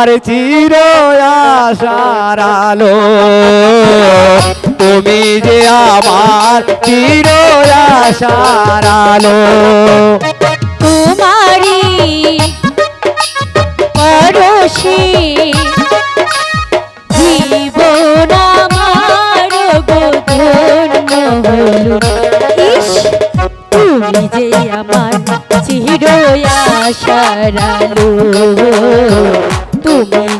আমার চির আশার আলো। তুমি যে আমার চির আশার আলো তোমারি পরশে আমার আশার আলো। তুমি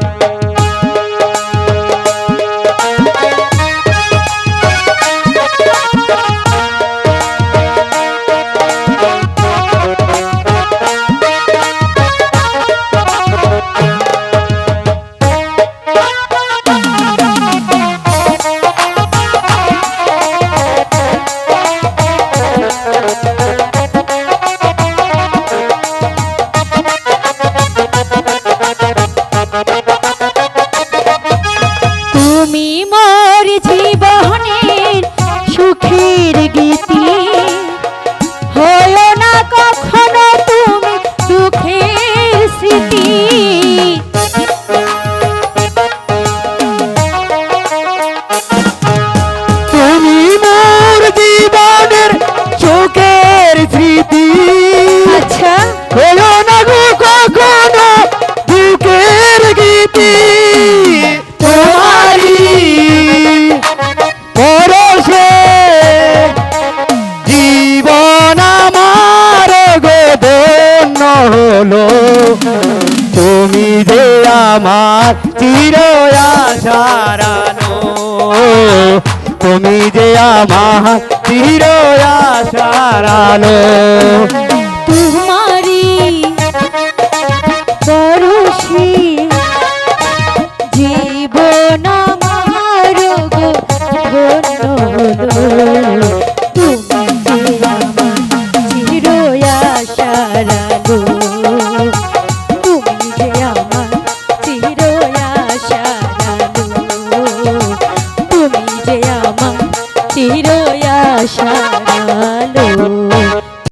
তুমি মোর জীবনের সুখের গীতি চির আশারানো তুমি যে আমার চির আশার আলো